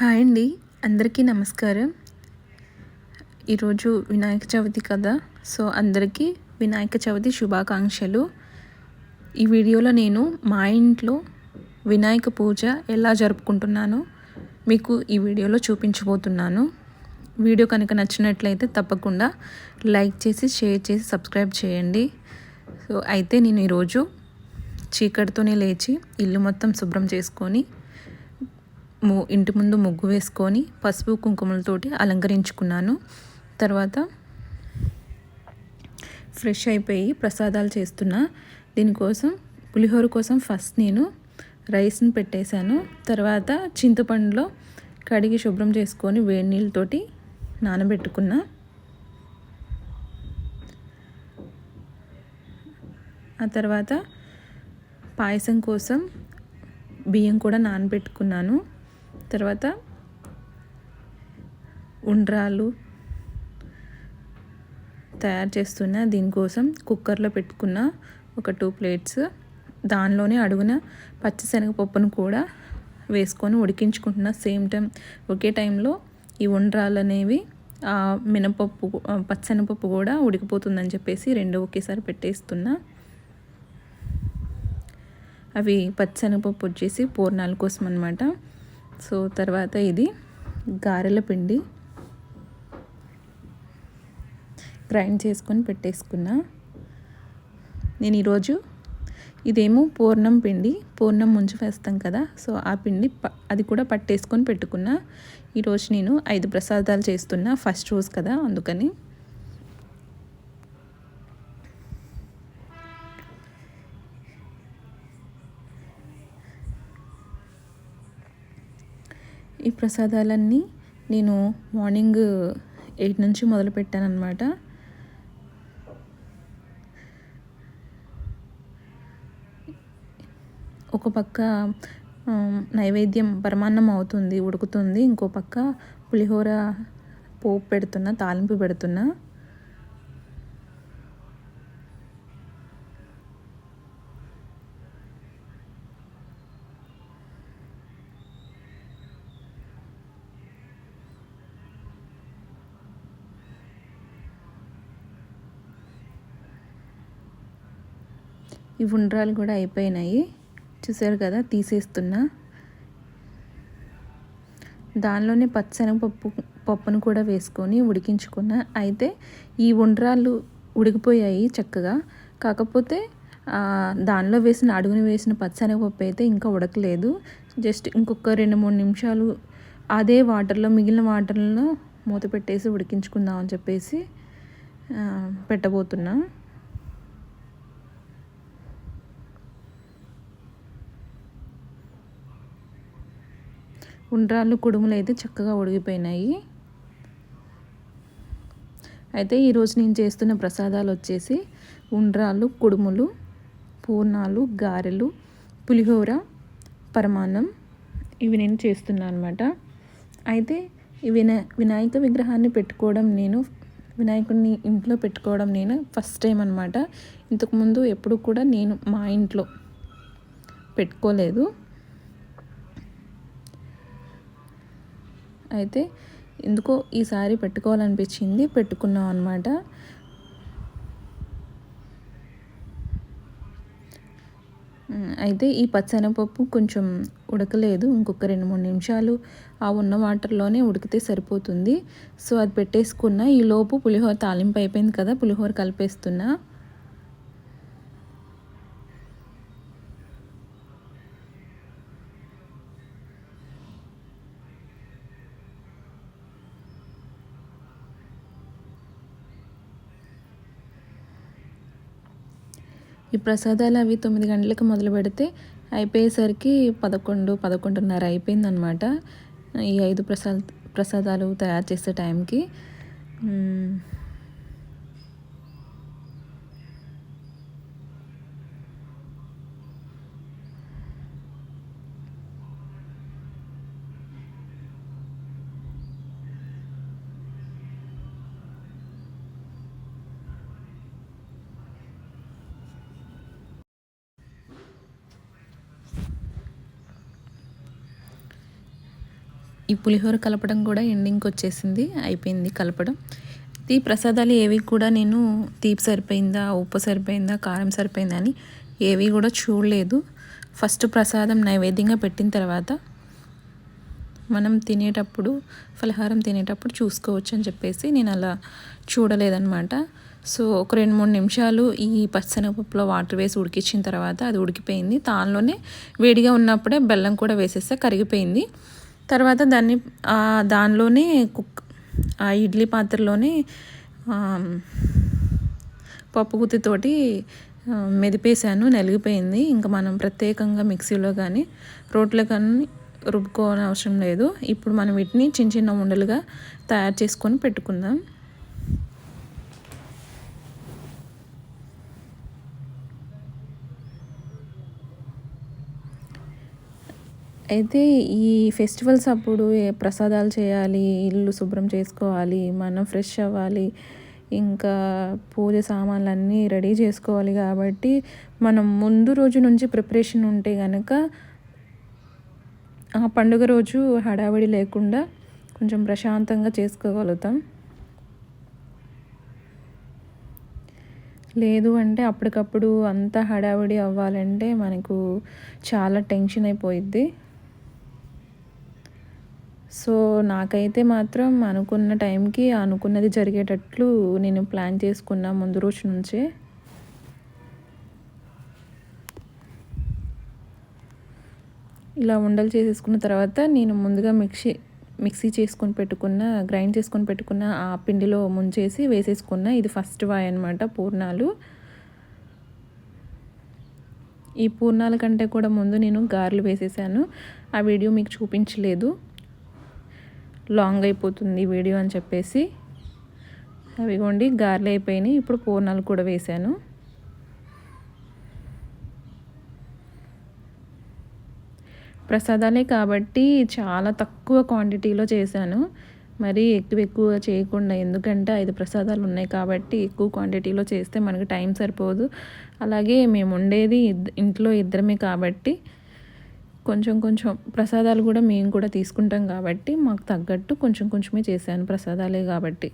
Hi అండి. అందరికీ నమస్కారం. ఈరోజు వినాయక చవితి కదా సో అందరికీ వినాయక చవితి శుభాకాంక్షలు. ఈ వీడియోలో నేను మా ఇంట్లో వినాయక పూజ ఎలా జరుపుకుంటున్నానో మీకు ఈ వీడియోలో చూపించబోతున్నాను. వీడియో కనుక నచ్చినట్లయితే తప్పకుండా లైక్ చేసి షేర్ చేసి సబ్స్క్రైబ్ చేయండి. సో అయితే నేను ఈరోజు చీకటితోనే లేచి ఇల్లు మొత్తం శుభ్రం చేసుకొని ఇంటి ముందు ముగ్గు వేసుకొని పసుపు కుంకుమలతోటి అలంకరించుకున్నాను. తర్వాత ఫ్రెష్ అయిపోయి ప్రసాదాలు చేస్తున్నా. దీనికోసం పులిహోర కోసం ఫస్ట్ నేను రైస్ని పెట్టేశాను. తర్వాత చింతపండులో కడిగి శుభ్రం చేసుకొని వేడి నీళ్ళతోటి నానబెట్టుకున్నా. ఆ తర్వాత పాయసం కోసం బియ్యం కూడా నానబెట్టుకున్నాను. తర్వాత ఉండ్రాలు తయారు చేస్తున్న దీనికోసం కుక్కర్లో పెట్టుకున్న ఒక టూ ప్లేట్స్ దానిలోనే అడుగున పచ్చిశనగపప్పును కూడా వేసుకొని ఉడికించుకుంటున్న సేమ్ టైం ఒకే టైంలో ఈ ఉండ్రాలు అనేవి మినపప్పు పచ్చనపప్పు కూడా ఉడికిపోతుందని చెప్పేసి రెండు ఒకేసారి పెట్టేస్తున్నా. అవి పచ్చనపప్పు వచ్చేసి పూర్ణాల కోసం అనమాట సో తర్వాత ఇది గారెల పిండి. గ్రైండ్ చేసుకొని పెట్టేసుకున్నా. నేను ఈరోజు ఇదేమో పూర్ణం పిండి పూర్ణం ముంచి వేస్తాం కదా సో ఆ పిండి అది కూడా పట్టేసుకొని పెట్టుకున్నా. ఈరోజు నేను ఐదు ప్రసాదాలు చేస్తున్నా ఫస్ట్ రోజు కదా అందుకని. ఈ ప్రసాదాలన్నీ నేను మార్నింగ్ ఎయిట్ నుంచి మొదలు పెట్టానమాట ఒక పక్క నైవేద్యం పరమాన్నం అవుతుంది ఉడుకుతుంది. ఇంకో పక్క పులిహోర పోపు పెడుతున్నా తాలింపు పెడుతున్నా. ఈ ఉండ్రాలు కూడా అయిపోయినాయి. చూసారు కదా తీసేస్తున్నా. దానిలోనే పచ్చనగపప్పు పప్పును కూడా వేసుకొని ఉడికించుకున్నా. అయితే ఈ ఉండ్రాళ్ళు ఉడికిపోయాయి చక్కగా. కాకపోతే దానిలో వేసిన అడుగుని వేసిన పచ్చనగపప్పు అయితే ఇంకా ఉడకలేదు. జస్ట్ ఇంకొక రెండు మూడు నిమిషాలు అదే వాటర్లో మిగిలిన వాటర్లో మూత పెట్టేసి ఉడికించుకుందాం అని చెప్పేసి పెట్టబోతున్నా. ఉండ్రాళ్ళు కుడుములు అయితే చక్కగా ఉడిగిపోయినాయి అయితే ఈరోజు నేను చేస్తున్న ప్రసాదాలు వచ్చేసి ఉండ్రాళ్ళు కుడుములు పూర్ణాలు గారెలు పులిహోర పరమాన్నం ఇవి నేను చేస్తున్నాను అనమాట అయితే ఈ వినా వినాయక విగ్రహాన్ని పెట్టుకోవడం నేను వినాయకుడిని ఇంట్లో పెట్టుకోవడం నేను ఫస్ట్ టైం అనమాట ఇంతకుముందు ఎప్పుడు కూడా నేను మా ఇంట్లో పెట్టుకోలేదు. అయితే ఎందుకో ఈసారి పెట్టుకోవాలనిపించింది పెట్టుకున్నాం అనమాట అయితే ఈ పచ్చనపప్పు కొంచెం ఉడకలేదు ఇంకొక రెండు మూడు నిమిషాలు ఆ ఉన్న వాటర్లోనే ఉడికితే సరిపోతుంది. సో అది పెట్టేసుకున్న ఈ లోపు పులిహోర తాలింపు అయిపోయింది కదా పులిహోర కలిపేస్తున్నా. ఈ ప్రసాదాలు అవి తొమ్మిది గంటలకు మొదలు పెడితే అయిపోయేసరికి పదకొండు పదకొండున్నర అయిపోయిందనమాట ఈ ఐదు ప్రసాద ప్రసాదాలు తయారు చేసే టైంకి. ఈ పులిహోర కలపడం కూడా ఎండింగ్కి వచ్చేసింది అయిపోయింది కలపడం. ఈ ప్రసాదాలు ఏవి కూడా నేను తీపి సరిపోయిందా ఉప్పు సరిపోయిందా కారం సరిపోయిందా అని ఏవి కూడా చూడలేదు. ఫస్ట్ ప్రసాదం నైవేద్యంగా పెట్టిన తర్వాత మనం తినేటప్పుడు ఫలహారం తినేటప్పుడు చూసుకోవచ్చు అని చెప్పేసి నేను అలా చూడలేదన్నమాట. సో ఒక రెండు మూడు నిమిషాలు ఈ పచ్చనపప్పులో వాటర్ వేసి ఉడికించిన తర్వాత అది ఉడికిపోయింది. దానిలోనే వేడిగా ఉన్నప్పుడే బెల్లం కూడా వేసేస్తే కరిగిపోయింది. తర్వాత దాన్ని దానిలోనే కుక్ ఆ ఇడ్లీ పాత్రలోనే పప్పు గుత్తితోటి మెదిపేసాను నలిగిపోయింది. ఇంకా మనం ప్రత్యేకంగా మిక్సీలో కానీ రోట్లో కానీ రుబ్బుకోని అవసరం లేదు. ఇప్పుడు మనం వీటిని చిన్న చిన్న ఉండలుగా తయారు చేసుకొని పెట్టుకుందాం. అయితే ఈ ఫెస్టివల్స్ అప్పుడు ప్రసాదాలు చేయాలి ఇల్లు శుభ్రం చేసుకోవాలి మనం ఫ్రెష్ అవ్వాలి ఇంకా పూజ సామాన్లు అన్నీ రెడీ చేసుకోవాలి కాబట్టి మనం ముందు రోజు నుంచి ప్రిపరేషన్ ఉంటే కనుక ఆ పండుగ రోజు హడావిడి లేకుండా కొంచెం ప్రశాంతంగా చేసుకోగలుగుతాం. లేదు అంటే అప్పటికప్పుడు అంత హడావిడి అవ్వాలంటే మనకు చాలా టెన్షన్ అయిపోయిద్ది. సో నాకైతే మాత్రం అనుకున్న టైంకి అనుకున్నది జరిగేటట్లు నేను ప్లాన్ చేసుకున్నా ముందు రోజు నుంచే. ఇలా ఉండలు చేసేసుకున్న తర్వాత నేను ముందుగా మిక్సీ మిక్సీ చేసుకొని పెట్టుకున్న గ్రైండ్ చేసుకొని పెట్టుకున్న ఆ పిండిలో ముంచేసి వేసేసుకున్న. ఇది ఫస్ట్ వాయ్ అనమాట పూర్ణాలు. ఈ పూర్ణాల కంటే కూడా ముందు నేను గారెలు వేసేసాను. ఆ వీడియో మీకు చూపించలేదు. లాంగ్ అయిపోతుంది వీడియో అని చెప్పేసి. అవిగోండి గార్లు అయిపోయినాయి. ఇప్పుడు పూర్ణాలు కూడా వేశాను. ప్రసాదాలే కాబట్టి చాలా తక్కువ క్వాంటిటీలో చేశాను. మరి ఎక్కువ ఎక్కువ చేయకుండా ఎందుకంటే ఐదు ప్రసాదాలు ఉన్నాయి కాబట్టి ఎక్కువ క్వాంటిటీలో చేస్తే మనకు టైం సరిపోదు. అలాగే మేము ఉండేది ఇంట్లో ఇద్దరమే కాబట్టి కొంచెం కొంచెం ప్రసాదాలు కూడా మేము కూడా తీసుకుంటాం కాబట్టి మాకు తగ్గట్టు కొంచెం కొంచెమే చేశాను ప్రసాదాలే కాబట్టి.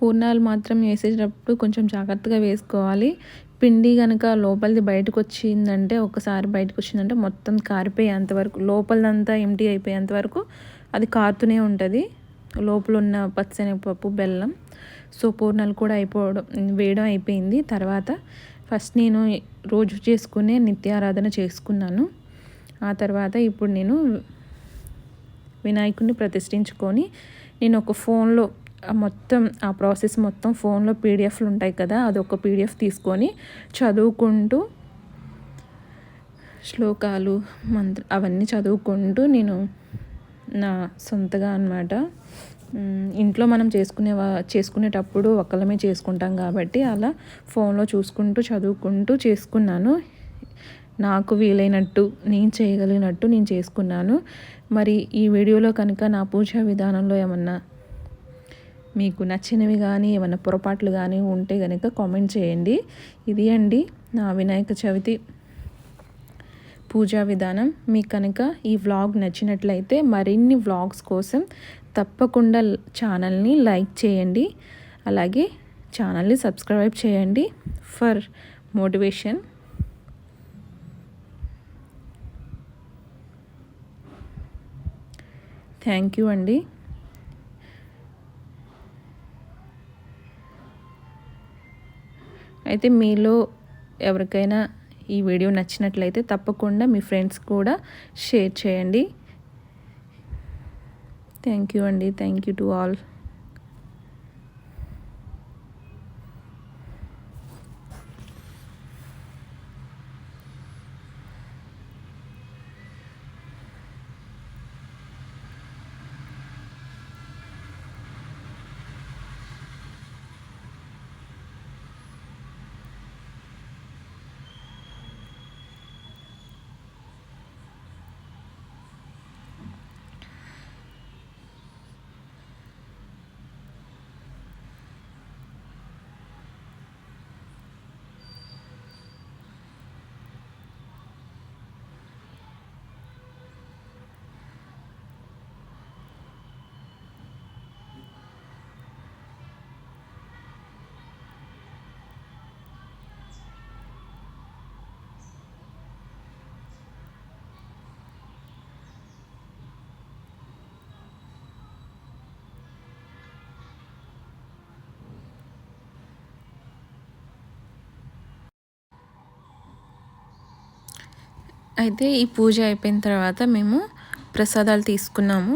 పూర్ణాలు మాత్రం వేసేటప్పుడు కొంచెం జాగ్రత్తగా వేసుకోవాలి. పిండి కనుక లోపలిది బయటకు వచ్చిందంటే ఒకసారి బయటకు వచ్చిందంటే మొత్తం కారిపోయేంత వరకు లోపలదంతా ఎంటీ అయిపోయేంత వరకు అది కారుతూనే ఉంటుంది. లోపల ఉన్న పచ్చనిపప్పు బెల్లం. సో పూర్ణాలు కూడా అయిపోవడం వేయడం అయిపోయింది. తర్వాత ఫస్ట్ నేను రోజు చేసుకునే నిత్యారాధన చేసుకున్నాను. ఆ తర్వాత ఇప్పుడు నేను వినాయకుడిని ప్రతిష్ఠించుకొని నేను ఒక ఫోన్లో మొత్తం ఆ ప్రాసెస్ మొత్తం ఫోన్లో పీడిఎఫ్లు ఉంటాయి కదా అది ఒక పీడిఎఫ్ తీసుకొని చదువుకుంటూ శ్లోకాలు మంత్ర అవన్నీ చదువుకుంటూ నేను నా సొంతగా అనమాట ఇంట్లో మనం చేసుకునే చేసుకునేటప్పుడు ఒక్కలమే చేసుకుంటాం కాబట్టి అలా ఫోన్లో చూసుకుంటూ చదువుకుంటూ చేసుకున్నాను. నాకు వీలైనట్టు నేను చేయగలిగినట్టు నేను చేసుకున్నాను. మరి ఈ వీడియోలో కనుక నా పూజా విధానంలో ఏమన్నా మీకు నచ్చినవి కానీ ఏమైనా పొరపాట్లు కానీ ఉంటే కనుక కామెంట్ చేయండి. ఇది అండి నా వినాయక చవితి పూజా విధానం. మీకు కనుక ఈ వ్లాగ్ నచ్చినట్లయితే మరిన్ని వ్లాగ్స్ కోసం తప్పకుండా ఛానల్ని లైక్ చేయండి. అలాగే ఛానల్ని సబ్స్క్రైబ్ చేయండి ఫర్ మోటివేషన్. థ్యాంక్ యూ అండి. అయితే మీలో ఎవరికైనా ఈ వీడియో నచ్చినట్లయితే తప్పకుండా మీ ఫ్రెండ్స్ కూడా షేర్ చేయండి. థ్యాంక్ యూ అండి. థ్యాంక్ యూ టు ఆల్ అయితే ఈ పూజ అయిపోయిన తర్వాత మేము ప్రసాదాలు తీసుకున్నాము.